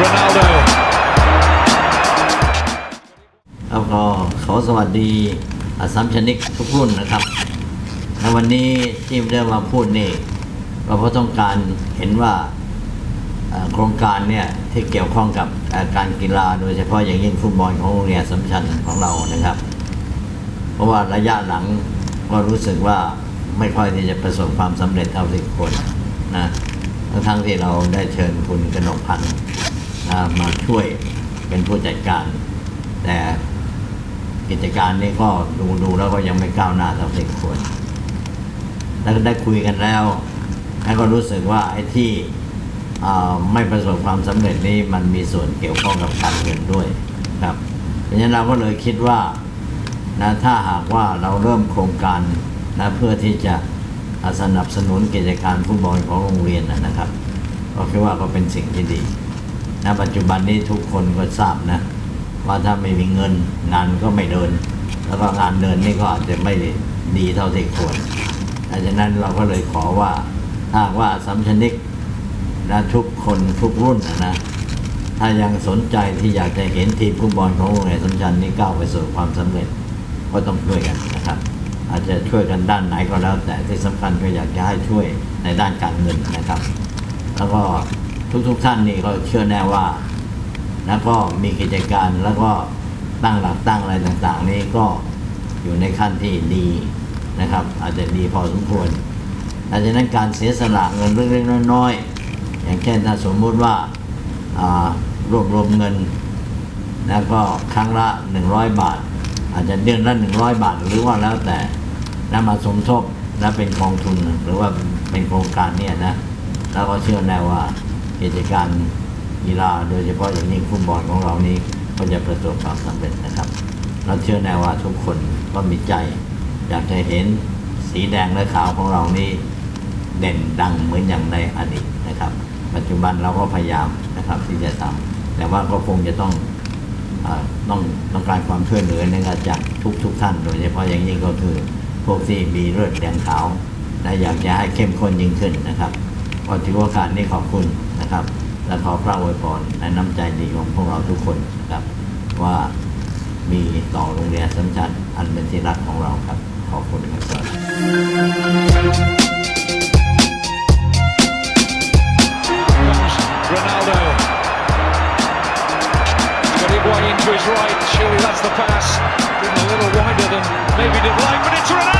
Ronaldo. แล้วก็ขอสวัสดีอาสัมชนิกทุกรุ่นนะครับในวันนี้ที่ได้มาพูดนี่เราเพราะต้องการเห็นว่าโครงการเนี่ยที่เกี่ยวข้องกับการกีฬาโดยเฉพาะอย่างยิ่งฟุตบอลของโรงเรียนสำชัญของเรานะครับ เพราะว่าระยะหลังก็รู้สึกว่าไม่ค่อยที่จะประสบความสำเร็จเท่าที่ควรนะทั้งทั้งๆที่เราได้เชิญคุณกนกพันธ์ มาช่วยเป็นผู้จัดการ แต่กิจการนี้ก็ดูดูแล้วก็ยังไม่ก้าวหน้าเท่าที่ควรแล้วก็ได้คุยกันแล้วแล้วก็รู้สึกว่าไอ้ที่ไม่ประสบความสำเร็จนี้มันมีส่วนเกี่ยวข้องกับการเงินด้วยครับ เพราะฉะนั้นเราก็เลยคิดว่านะถ้าหากว่าเราเริ่มโครงการนะเพื่อที่จะสนับสนุนกิจการฟุตบอลของโรงเรียนนะนะครับก็คิดว่าก็เป็นสิ่งที่ดี นะปัจจุบันนี้ทุกคนก็ทราบนะ ว่าถ้าไม่มีเงินงานก็ไม่เดิน แล้วก็งานเดินนี่ก็อาจจะไม่ดีเท่าที่ควรดังนั้นเราก็เลยขอว่าถ้าว่าสัมชนิกนะทุกคนทุกรุ่นนะนะถ้ายังสนใจที่อยากจะเห็นทีมฟุตบอลของโรงเรียนสมชัญนี้ก้าวไปสู่ความสำเร็จก็ต้องช่วยกันนะครับ อาจจะช่วยกันด้านไหนก็แล้ว แต่ที่สำคัญก็อยากจะให้ช่วยในด้านการเงินนะครับ แล้วก็ ทุกๆท่านนี่ก็เชื่อแน่ว่า แล้วก็มีกิจการแล้วก็ตั้งหลักตั้งอะไรต่างๆ นี่ก็อยู่ในขั้นที่ดีนะครับ อาจจะดีพอสมควรดังนั้นการเสียสละเงินเล็กๆน้อยๆอย่างเช่นถ้าสมมุติว่ารวบรวมเงิน แล้วก็ครั้งละ 100 บาท อาจจะเดือนละ100 บาท หรือว่าแล้วแต่นำมาสมทบและเป็นกองทุนหรือว่าเป็นโครงการเนี่ยนะ แล้วก็เชื่อแน่ว่า กิจการกีฬาโดยเฉพาะอย่างยิ่งฟุตบอลของเรานี้ก็จะประสบความสำเร็จนะครับ เราเชื่อแน่ว่าทุกคนก็มีใจ อยากจะเห็นสีแดงและขาวของเรานี้เด่นดังเหมือนอย่างในอดีตนะครับ ปัจจุบันเราก็พยายามนะครับที่จะทำแต่ว่าก็คงจะต้องอต้องต้องการความช่วยเหลือในะครับจากทุกทุกท่าน โดยเฉพาะอย่างยิ่งก็คือพวกที่มีเลือดแดงขาวและอยากจะให้เข้มข้นยิ่งขึ้นนะครับก็ถือโอกาสนี้ขอบคุณ นะครับ และขอพระอวยพรในน้ำใจดีของพวกเราทุกคนนะครับ ว่ามีต่อโรงเรียนสัมชัญอันเป็นที่รักของเราครับ ขอบคุณครับสวัสดี Ronaldo. Got Higuain to his right. Surely that's the pass. Been a little wider than maybe he'd like, but it's Ronaldo.